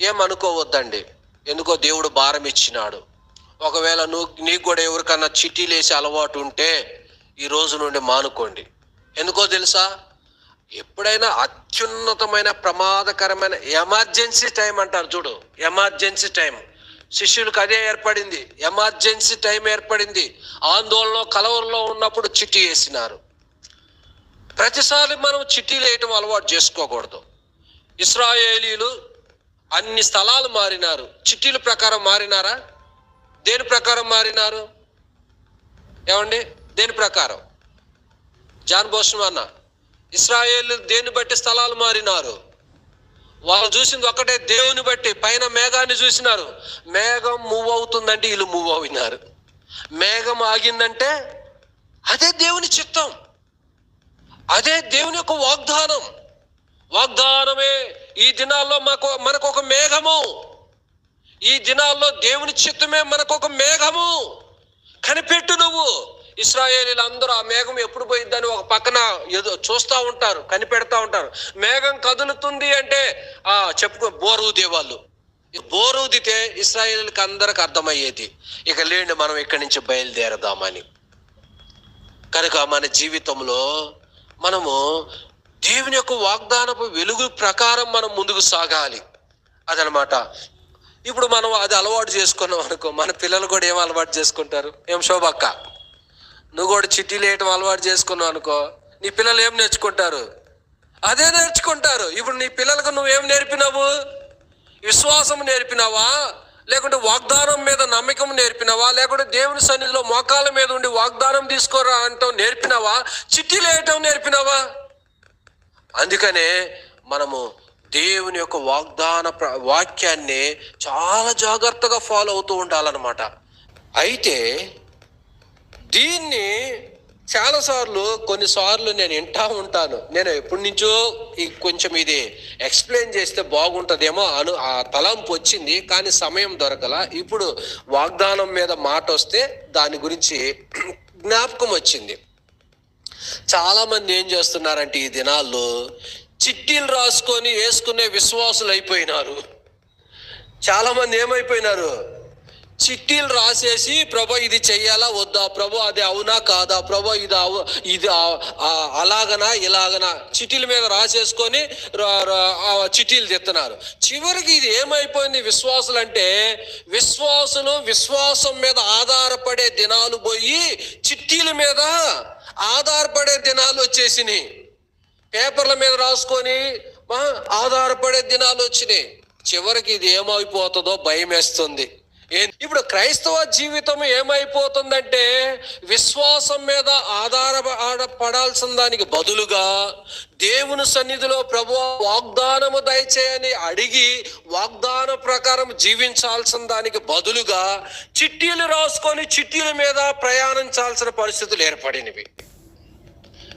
ఏమనుకోవద్దండి? ఎందుకో దేవుడు భారం ఇచ్చినాడు ఒకవేళ నువ్వు నీకు కూడా ఎవరికన్నా చిట్టీలు వేసే అలవాటు ఉంటే ఈ రోజు నుండి మానుకోండి. ఎందుకో తెలుసా? ఎప్పుడైనా అత్యున్నతమైన ప్రమాదకరమైన ఎమర్జెన్సీ టైం అంటారు చూడు. Emergency time. శిష్యులకు అదే ఏర్పడింది. ఎమర్జెన్సీ టైం ఏర్పడింది. ఆందోళన కలవరలో ఉన్నప్పుడు చిట్టి వేసినారు. ప్రతిసారి మనం చిట్టీలు వేయటం అలవాటు చేసుకోకూడదు. ఇస్రాయేలీలు అన్ని స్థలాలు మారినారు. చిట్టీల ప్రకారం మారినారా? దేని ప్రకారం మారినారు? ఏమండి? దేని ప్రకారం? జాన్ బోషన్ అన్న ఇస్రాయేల్ దేన్ని బట్టి స్థలాలు మారినారు? వాళ్ళు చూసింది ఒకటే దేవుని బట్టి పైన మేఘాన్ని చూసినారు. మేఘం మూవ్ అవుతుందంటే వీళ్ళు మూవ్ అయినారు. మేఘం ఆగిందంటే అదే దేవుని చిత్తం. అదే దేవుని యొక్క వాగ్దానం. వాగ్దానమే ఈ దినాల్లో మాకు మనకు ఒక మేఘము. ఈ దినాల్లో దేవుని చిత్తమే మనకు ఒక మేఘము. కనిపెట్టు నువ్వు. ఇస్రాయేలీలు అందరూ ఆ మేఘం ఎప్పుడు పోయిద్దని ఒక పక్కన ఏదో చూస్తూ ఉంటారు కనిపెడతా ఉంటారు. మేఘం కదులుతుంది అంటే ఆ చెప్పుకో బోరుదే వాళ్ళు బోరుదితే ఇస్రాయేలీలకు అందరికి అర్థమయ్యేది. ఇక లేండి మనం ఇక్కడి నుంచి బయలుదేరదామని. కనుక మన జీవితంలో మనము దేవుని యొక్క వాగ్దానపు వెలుగు ప్రకారం మనం ముందుకు సాగాలి. అదనమాట. ఇప్పుడు మనం అది అలవాటు చేసుకున్నాం అనుకో మన పిల్లలు కూడా ఏం అలవాటు చేసుకుంటారు? ఏం శోభక్క నువ్వు కూడా చిట్టీలు వేయటం అలవాటు చేసుకున్నావు అనుకో నీ పిల్లలు ఏం నేర్చుకుంటారు? అదే నేర్చుకుంటారు. ఇప్పుడు నీ పిల్లలకు నువ్వేం నేర్పినావు? విశ్వాసం నేర్పినావా? లేకుంటే వాగ్దానం మీద నమ్మకం నేర్పినావా? లేకుంటే దేవుని సన్నిధిలో మోకాల మీద ఉండి వాగ్దానం తీసుకోరా అంటాం నేర్పినావా? చిట్టీలు వేయటం నేర్పినావా? అందుకనే మనము దేవుని యొక్క వాగ్దాన ప్ర- వాక్యాన్ని చాలా జాగ్రత్తగా ఫాలో అవుతూ ఉండాలన్నమాట. అయితే దీన్ని చాలాసార్లు కొన్నిసార్లు నేను వింటా ఉంటాను. నేను ఎప్పటి నుంచో ఈ కొంచెం ఇది ఎక్స్ప్లెయిన్ చేస్తే బాగుంటుందేమో అను ఆ తలంపు వచ్చింది కానీ సమయం దొరకల. ఇప్పుడు వాగ్దానం మీద మాట వస్తే దాని గురించి జ్ఞాపకం వచ్చింది. చాలామంది ఏం చేస్తున్నారంటే ఈ దినాల్లో చిట్టీలు రాసుకొని వేసుకునే విశ్వాసులు అయిపోయినారు. చాలామంది ఏమైపోయినారు? చిట్టీలు రాసేసి ప్రభు ఇది చెయ్యాలా వద్దా? ప్రభు అది అవునా కాదా? ప్రభు ఇది అవు ఇది అలాగనా ఇలాగనా? చిట్టీల మీద రాసేసుకొని చిట్టీలు తెస్తున్నారు చివరికి ఇది ఏమైపోయింది విశ్వాసులు అంటే విశ్వాసులు విశ్వాసం మీద ఆధారపడే దినాలు పోయి చిట్టీల మీద ఆధారపడే దినాలు వచ్చేసినాయి. పేపర్ల మీద రాసుకొని ఆధారపడే దినాలు వచ్చినాయి. చివరికి ఇది ఏమైపోతుందో భయం వేస్తుంది ఇప్పుడు క్రైస్తవ జీవితం ఏమైపోతుందంటే విశ్వాసం మీద ఆధార పడాల్సిన దానికి బదులుగా దేవుని సన్నిధిలో ప్రభు వాగ్దానము దయచేయని అడిగి వాగ్దాన ప్రకారం జీవించాల్సిన దానికి బదులుగా చిట్టీలు రాసుకొని చిట్టీల మీద ప్రయాణించాల్సిన పరిస్థితులు ఏర్పడినవి.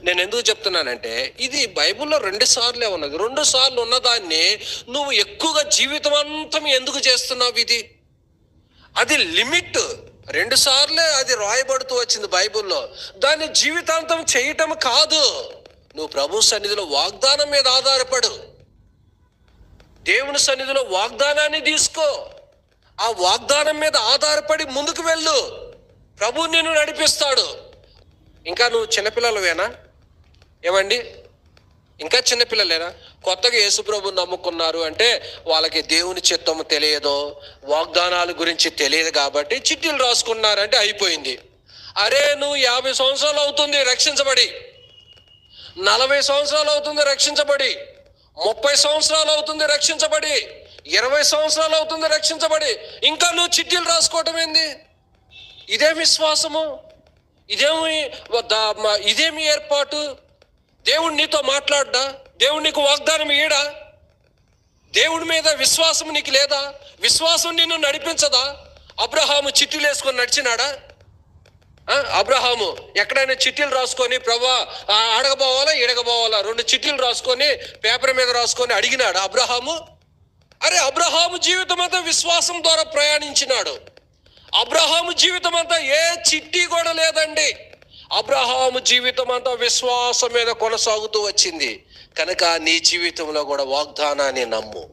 నేను ఎందుకు చెప్తున్నానంటే ఇది బైబిల్లో రెండు సార్లే ఉన్నది. రెండు సార్లు ఉన్నదాన్ని నువ్వు ఎక్కువగా జీవితం అంతం ఎందుకు చేస్తున్నావు ఇది? అది లిమిట్. రెండు సార్లే అది రాయబడుతూ వచ్చింది బైబిల్లో. దాన్ని జీవితాంతం చేయటం కాదు. నువ్వు ప్రభు సన్నిధిలో వాగ్దానం మీద ఆధారపడు. దేవుని సన్నిధిలో వాగ్దానాన్ని తీసుకో. ఆ వాగ్దానం మీద ఆధారపడి ముందుకు వెళ్ళు. ప్రభు నిన్ను నడిపిస్తాడు. ఇంకా నువ్వు చిన్నపిల్లలవేనా ఏమండి? ఇంకా చిన్నపిల్లలేనా కొత్తగా యేసుప్రభు నమ్ముకున్నారు అంటే వాళ్ళకి దేవుని చిత్తము తెలియదు వాగ్దానాల గురించి తెలియదు కాబట్టి చిట్టీలు రాసుకున్నారంటే అయిపోయింది. అరే నువ్వు యాభై సంవత్సరాలు అవుతుంది రక్షించబడి. నలభై సంవత్సరాలు అవుతుంది రక్షించబడి. ముప్పై సంవత్సరాలు అవుతుంది రక్షించబడి. ఇరవై సంవత్సరాలు అవుతుంది రక్షించబడి. ఇంకా నువ్వు చిట్టీలు రాసుకోవటం ఏంది? ఇదేమి విశ్వాసము? ఇదేమి ఇదేమి ఏర్పాటు? దేవుడు నీతో మాట్లాడ్డా? దేవుడు నీకు వాగ్దానం ఇయ్యడా? దేవుడి మీద విశ్వాసం నీకు లేదా? విశ్వాసం నిన్ను నడిపించదా? అబ్రహాము చిట్టీలు వేసుకొని నడిచినాడా? అబ్రహాము ఎక్కడైనా చిట్టీలు రాసుకొని ప్రభా అడగబోవాలా ఇడగబోవాలా రెండు చిట్టీలు రాసుకొని పేపర్ మీద రాసుకొని అడిగినాడు అబ్రహాము? అరే అబ్రహాము జీవితం అంతా విశ్వాసం ద్వారా ప్రయాణించినాడు. అబ్రహాము జీవితం అంతా ఏ చిట్టి కూడా లేదండి. అబ్రహాము జీవితం అంతా విశ్వాసం మీద కొనసాగుతూ వచ్చింది. కనుక నీ జీవితంలో కూడా వాగ్దానాన్ని నమ్ము.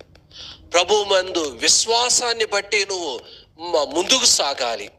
ప్రభు మందు విశ్వాసాన్ని బట్టి నువ్వు ముందుకు సాగాలి.